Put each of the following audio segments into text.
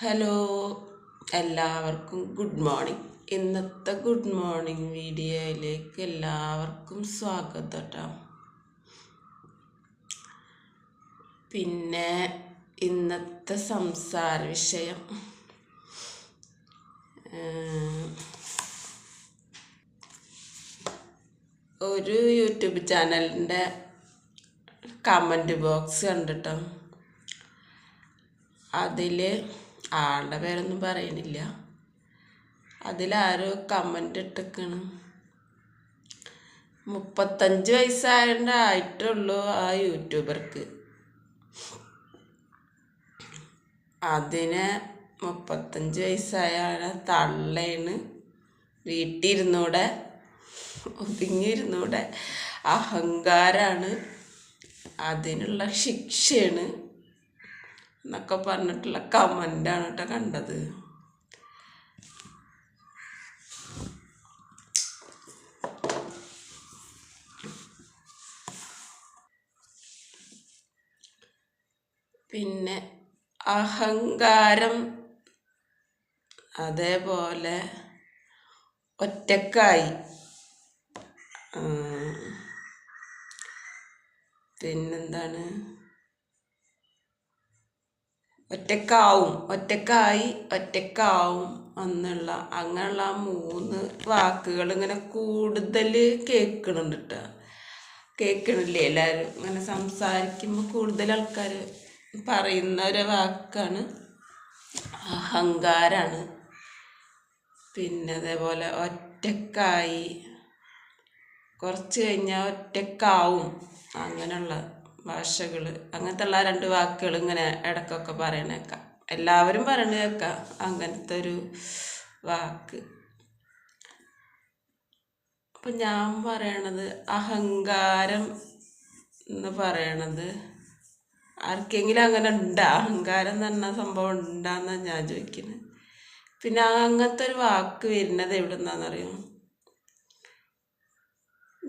Hello എല്ലാവർക്കും good morning ഇന്നത്തെ good morning വീഡിയോയിലേക്ക് എല്ലാവർക്കും സ്വാഗതം കേട്ടോ പിന്നെ ഇന്നത്തെ സംസാര വിഷയം. ഒരു യൂട്യൂബ് ചാനലിന്റെ കമന്റ് ബോക്സ് കണ്ടിട്ടോ. അതിൽ ആളുടെ പേരൊന്നും പറയുന്നില്ല. അതിലാരോ കമന്റ് ഇട്ടേക്കാണ് മുപ്പത്തഞ്ച് വയസ്സായതുകൊണ്ട് ആ യൂട്യൂബർക്ക്. അതിന് മുപ്പത്തഞ്ച് വയസ്സായ തള്ളേണ്. വീട്ടിരുന്നൂടെ ഒതുങ്ങിയിരുന്നൂടെ. അഹങ്കാരാണ്. അതിനുള്ള ശിക്ഷയാണ്. എന്നൊക്കെ പറഞ്ഞിട്ടുള്ള കമന്റാണ് കേട്ടോ കണ്ടത്. പിന്നെ അഹങ്കാരം അതേപോലെ ഒറ്റക്കായി. പിന്നെന്താണ്? ഒറ്റക്കാവും ഒറ്റക്കായി ഒറ്റക്കാവും എന്നുള്ള അങ്ങനെയുള്ള ആ മൂന്ന് വാക്കുകൾ ഇങ്ങനെ കൂടുതൽ കേൾക്കണുണ്ട് കേട്ടോ കേൾക്കണില്ലേ എല്ലാവരും? ഇങ്ങനെ സംസാരിക്കുമ്പോൾ കൂടുതൽ ആൾക്കാർ പറയുന്ന ഒരു വാക്കാണ് അഹങ്കാരാണ്. പിന്നെ അതേപോലെ ഒറ്റക്കായി. കുറച്ച് കഴിഞ്ഞാൽ ഒറ്റക്കാവും അങ്ങനെയുള്ള ഭാഷകൾ അങ്ങനത്തെ ഉള്ള രണ്ട് വാക്കുകൾ ഇങ്ങനെ ഇടയ്ക്കൊക്കെ പറയണേക്കാം. എല്ലാവരും പറയണ കേൾക്കാം അങ്ങനത്തെ ഒരു വാക്ക്. അപ്പം ഞാൻ പറയണത് അഹങ്കാരം എന്ന് പറയണത് ആർക്കെങ്കിലും അങ്ങനെ ഉണ്ടാ? അഹങ്കാരം എന്ന് പറഞ്ഞ സംഭവം ഉണ്ടാന്നാണ് ഞാൻ ചോദിക്കുന്നത് പിന്നെ അങ്ങനത്തെ ഒരു വാക്ക് വരുന്നത് എവിടെ നിന്നാണെന്നറിയോ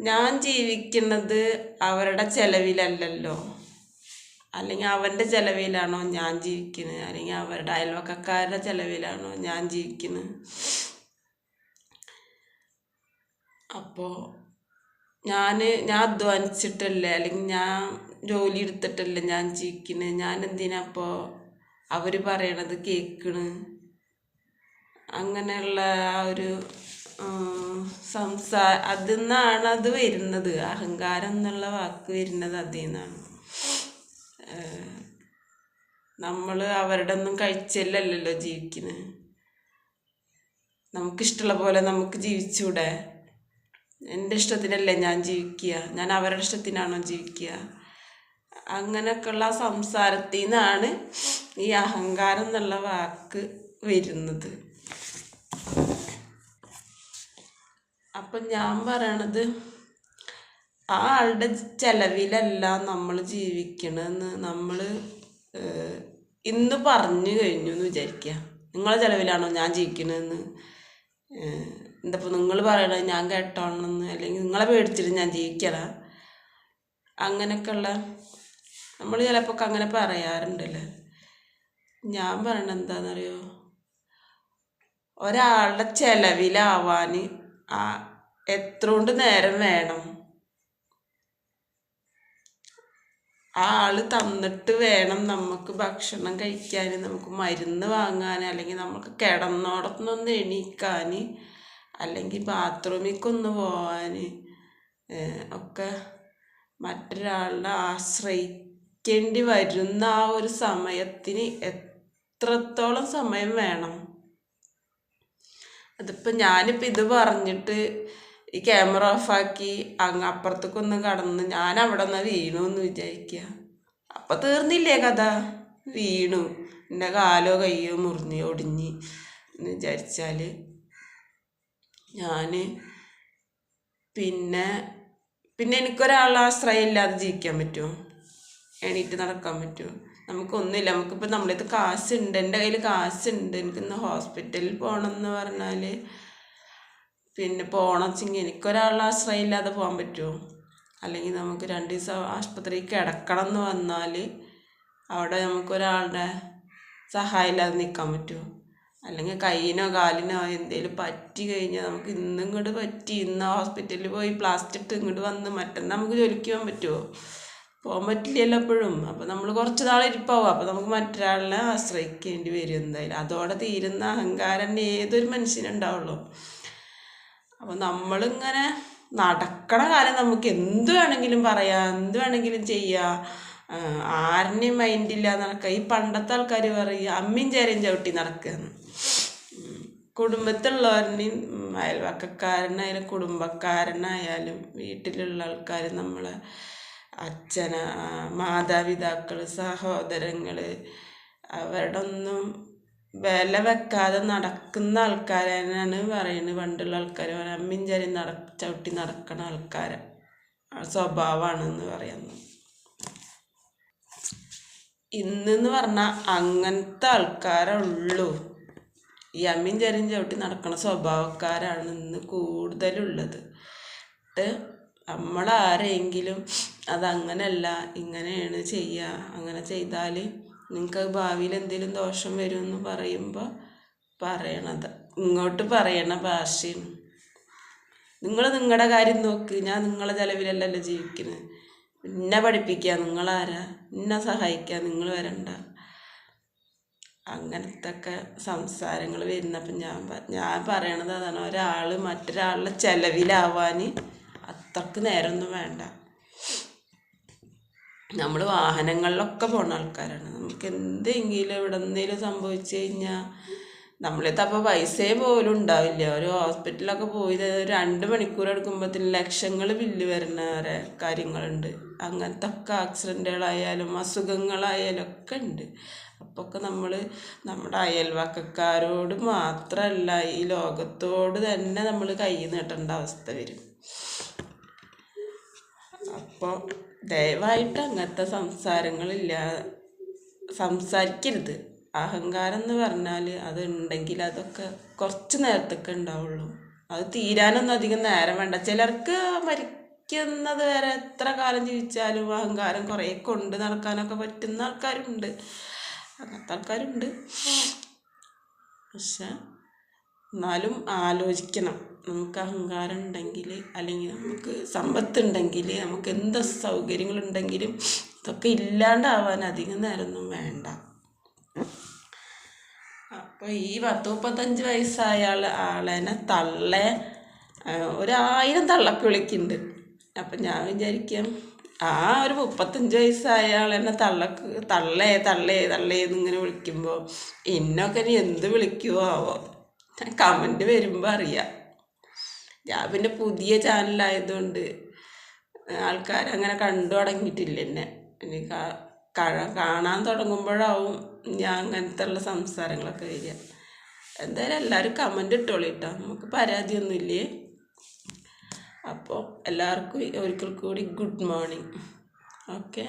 ഞാൻ ജീവിക്കുന്നത് അവരുടെ ചെലവിലല്ലല്ലോ. അല്ലെങ്കിൽ അവന്റെ ചെലവിലാണോ ഞാൻ ജീവിക്കുന്നത് അല്ലെങ്കിൽ അവരുടെ അയൽവക്കക്കാരുടെ ചെലവിലാണോ ഞാൻ ജീവിക്കുന്നത് അപ്പോൾ ഞാൻ ഞാൻ അധ്വാനിച്ചിട്ടല്ലേ? അല്ലെങ്കിൽ ഞാൻ ജോലി എടുത്തിട്ടല്ലേ ഞാൻ ജീവിക്കുന്നത് ഞാൻ എന്തിനാ അപ്പോൾ അവർ പറയണത് കേൾക്കണ് അങ്ങനെയുള്ള ആ ഒരു സംസാ അതിൽ നിന്നാണ് അത് വരുന്നത്. അഹങ്കാരം എന്നുള്ള വാക്ക് വരുന്നത് അതിൽ നിന്നാണ് നമ്മൾ അവരുടെ ഒന്നും കഴിച്ചല്ലല്ലോ ജീവിക്കുന്നത് നമുക്കിഷ്ടമുള്ള പോലെ നമുക്ക് ജീവിച്ചൂടെ? എന്റെ ഇഷ്ടത്തിനല്ലേ ഞാൻ ജീവിക്കുക? ഞാൻ അവരുടെ ഇഷ്ടത്തിനാണോ ജീവിക്കുക? അങ്ങനെയൊക്കെയുള്ള സംസാരത്തിൽ നിന്നാണ് ഈ അഹങ്കാരം എന്നുള്ള വാക്ക് വരുന്നത്. അപ്പം ഞാൻ പറയണത് ആ ആളുടെ ചെലവിലല്ല നമ്മൾ ജീവിക്കണമെന്ന് നമ്മൾ ഇന്ന് പറഞ്ഞു കഴിഞ്ഞു എന്ന് വിചാരിക്കുക നിങ്ങളെ ചെലവിലാണോ ഞാൻ ജീവിക്കണമെന്ന് എന്തപ്പോൾ നിങ്ങൾ പറയണത് ഞാൻ കേട്ടോണെന്ന് അല്ലെങ്കിൽ നിങ്ങളെ പേടിച്ചിട്ട് ഞാൻ ജീവിക്കല? അങ്ങനെയൊക്കെയുള്ള നമ്മൾ ചിലപ്പോൾ അങ്ങനെ പറയാറുണ്ടല്ലേ? ഞാൻ പറയണത് എന്താണെന്നറിയോ ഒരാളുടെ ചെലവിലാവാൻ ആ എത്ര കൊണ്ട് നേരം വേണം? ആ ആൾ തന്നിട്ട് വേണം നമുക്ക് ഭക്ഷണം കഴിക്കാൻ. നമുക്ക് മരുന്ന് വാങ്ങാൻ അല്ലെങ്കിൽ നമുക്ക് കിടന്നോടത്തുനിന്ന് എണീക്കാൻ അല്ലെങ്കിൽ ബാത്റൂമിലേക്കൊന്ന് പോവാൻ ഒക്കെ മറ്റൊരാളെ ആശ്രയിക്കേണ്ടി വരുന്ന ആ ഒരു സമയത്തിന് എത്രത്തോളം സമയം വേണം? അതിപ്പോൾ ഞാനിപ്പോൾ ഇത് പറഞ്ഞിട്ട് ഈ ക്യാമറ ഓഫാക്കി അങ്ങ് അപ്പുറത്തേക്കൊന്ന് കടന്ന് ഞാൻ അവിടെ നിന്ന് വീണു എന്ന് വിചാരിക്കുക അപ്പം തീർന്നില്ലേ കഥ? വീണു. എന്റെ കാലോ കയ്യോ മുറിഞ്ഞ് ഒടിഞ്ഞ് എന്ന് വിചാരിച്ചാൽ ഞാൻ പിന്നെ പിന്നെ എനിക്കൊരാളെ ആശ്രയം ഇല്ലാതെ ജീവിക്കാൻ പറ്റുമോ എണീറ്റ് നടക്കാൻ പറ്റുമോ നമുക്കൊന്നുമില്ല. നമുക്കിപ്പോൾ നമ്മളിത് കാശുണ്ട്. എന്റെ കയ്യിൽ കാശുണ്ട്. എനിക്കിന്ന് ഹോസ്പിറ്റലിൽ പോകണം എന്ന് പറഞ്ഞാൽ പിന്നെ പോകണം വെച്ചെങ്കിൽ എനിക്കൊരാളുടെ ആശ്രയം ഇല്ലാതെ പോകാൻ പറ്റുമോ അല്ലെങ്കിൽ നമുക്ക് രണ്ട് ദിവസം ആശുപത്രിയിൽ കിടക്കണം എന്ന് വന്നാൽ അവിടെ നമുക്കൊരാളുടെ സഹായം ഇല്ലാതെ നിൽക്കാൻ പറ്റുമോ അല്ലെങ്കിൽ കൈയിനോ കാലിനോ എന്തെങ്കിലും പറ്റി കഴിഞ്ഞാൽ നമുക്ക് ഇന്നും ഇങ്ങോട്ട് പറ്റി. ഇന്ന് ഹോസ്പിറ്റലിൽ പോയി പ്ലാസ്റ്റർ ഇട്ട് ഇങ്ങോട്ട് വന്ന് മറ്റന്നാൾ നമുക്ക് ജോലിക്ക് പോകാൻ പറ്റുമോ പോകാൻ പറ്റില്ലല്ലോ എപ്പോഴും. അപ്പോൾ നമ്മൾ കുറച്ച് നാൾ ഇരിപ്പാവും. അപ്പോൾ നമുക്ക് മറ്റൊരാളിനെ ആശ്രയിക്കേണ്ടി വരും എന്തായാലും. അതോടെ തീരുന്ന അഹങ്കാരം തന്നെ ഏതൊരു മനുഷ്യനുണ്ടാവുള്ളൂ അപ്പോൾ നമ്മളിങ്ങനെ നടക്കണ കാലം നമുക്ക് എന്ത് വേണമെങ്കിലും പറയാം. എന്ത് വേണമെങ്കിലും ചെയ്യാം. ആരുടെയും മൈൻഡില്ല നടക്കുക ഈ പണ്ടത്തെ ആൾക്കാർ പറയും അമ്മയും ചേരയും ചവിട്ടി നടക്കുകയെന്ന് കുടുംബത്തിലുള്ളവരുടെയും അയൽവക്കക്കാരനായാലും കുടുംബക്കാരനായാലും വീട്ടിലുള്ള ആൾക്കാർ നമ്മളെ അച്ഛന മാതാപിതാക്കൾ സഹോദരങ്ങൾ അവരുടെ ഒന്നും വില വെക്കാതെ നടക്കുന്ന ആൾക്കാരാണ് പറയുന്നത് പണ്ടുള്ള ആൾക്കാർ അമ്മയും ചരി നട ചവിട്ടി നടക്കണ ആൾക്കാരെ. സ്വഭാവമാണെന്ന് പറയുന്നു. ഇന്നെന്ന് പറഞ്ഞാൽ അങ്ങനത്തെ ആൾക്കാരേ ഉള്ളൂ. ഈ അമ്മയും ചരിയും ചവിട്ടി നടക്കണ സ്വഭാവക്കാരാണ് ഇന്ന് കൂടുതലുള്ളത്. നമ്മളാരെങ്കിലും അതങ്ങനല്ല ഇങ്ങനെയാണ് ചെയ്യുക അങ്ങനെ ചെയ്താൽ നിങ്ങൾക്ക് ഭാവിയിൽ എന്തെങ്കിലും ദോഷം വരുമെന്ന് പറയുമ്പോൾ പറയണത്. ഇങ്ങോട്ട് പറയണ ഭാഷയാണ് നിങ്ങൾ നിങ്ങളുടെ കാര്യം നോക്ക്. ഞാൻ നിങ്ങളെ ചിലവിലല്ലല്ലോ ജീവിക്കുന്നത് എന്നെ പഠിപ്പിക്കുക നിങ്ങളാരാ? എന്നെ സഹായിക്കുക നിങ്ങൾ വരണ്ട. അങ്ങനത്തെ ഒക്കെ സംസാരങ്ങൾ വരുന്നപ്പം ഞാൻ ഞാൻ പറയണത് അതാണ്. ഒരാൾ മറ്റൊരാളുടെ ചിലവിലാവാൻ അത്രയ്ക്ക് നേരമൊന്നും വേണ്ട. നമ്മൾ വാഹനങ്ങളിലൊക്കെ പോണ ആൾക്കാരാണ്. നമുക്ക് എന്തെങ്കിലും എവിടെ എന്തെങ്കിലും സംഭവിച്ചു കഴിഞ്ഞാൽ നമ്മളിത് അപ്പോൾ പൈസയെ പോലും ഉണ്ടാവില്ല ഒരു ഹോസ്പിറ്റലൊക്കെ പോയി രണ്ട് മണിക്കൂർ എടുക്കുമ്പോഴത്തേന് ലക്ഷങ്ങൾ ബില്ല് വരുന്ന വരെ കാര്യങ്ങളുണ്ട്. അങ്ങനത്തെ ഒക്കെ ആക്സിഡന്റുകളായാലും അസുഖങ്ങളായാലും ഒക്കെ ഉണ്ട്. അപ്പോൾ ഒക്കെ നമ്മൾ നമ്മുടെ അയൽവക്കക്കാരോട് മാത്രമല്ല ഈ ലോകത്തോട് തന്നെ നമ്മൾ കൈ നീട്ടേണ്ട അവസ്ഥ വരും. അപ്പോൾ ദയവായിട്ട് അങ്ങനത്തെ സംസാരങ്ങളില്ല. സംസാരിക്കരുത്. അഹങ്കാരം എന്ന് പറഞ്ഞാൽ അത് ഉണ്ടെങ്കിൽ അതൊക്കെ കുറച്ച് നേരത്തൊക്കെ ഉണ്ടാവുള്ളൂ. അത് തീരാനൊന്നും അധികം നേരം വേണ്ട. ചിലർക്ക് മരിക്കുന്നത് വരെ എത്ര കാലം ജീവിച്ചാലും അഹങ്കാരം കുറേ കൊണ്ട് നടക്കാനൊക്കെ പറ്റുന്ന ആൾക്കാരുണ്ട്. അങ്ങനത്തെ ആൾക്കാരുണ്ട്. പക്ഷെ എന്നാലും ആലോചിക്കണം. നമുക്ക് അഹങ്കാരം ഉണ്ടെങ്കിൽ അല്ലെങ്കിൽ നമുക്ക് സമ്പത്തുണ്ടെങ്കിൽ നമുക്ക് എന്ത് സൗകര്യങ്ങളുണ്ടെങ്കിലും ഇതൊക്കെ ഇല്ലാണ്ടാവാൻ അധികം നേരമൊന്നും വേണ്ട. അപ്പോൾ ഈ പത്ത് മുപ്പത്തഞ്ച് വയസ്സായ ആൾ ആളെന്നെ തള്ളെ ഒരായിരം തള്ളക്ക് വിളിക്കുന്നുണ്ട്. അപ്പം ഞാൻ വിചാരിക്കാം ആ ഒരു മുപ്പത്തഞ്ച് വയസ്സായ ആളെന്നെ തള്ളക്ക് തള്ളേ തള്ളേ തള്ളേ എന്നിങ്ങനെ വിളിക്കുമ്പോൾ ഇന്നൊക്കെ ഇനി എന്ത് വിളിക്കുവോ ആവോ. കമന്റ് വരുമ്പോൾ അറിയാം. ഞാൻ പിന്നെ പുതിയ ചാനലായതുകൊണ്ട് ആൾക്കാർ അങ്ങനെ കണ്ടു തുടങ്ങിയിട്ടില്ല എന്നെ. ഇനി കാണാൻ തുടങ്ങുമ്പോഴാവും ഞാൻ അങ്ങനത്തെ ഉള്ള സംസാരങ്ങളൊക്കെ വരിക. എന്തായാലും എല്ലാവരും കമന്റ് ഇട്ടോളി കേട്ടോ നമുക്ക് പരാതിയൊന്നുമില്ലേ? അപ്പോൾ എല്ലാവർക്കും ഒരിക്കൽ കൂടി ഗുഡ് മോർണിംഗ് ഓക്കെ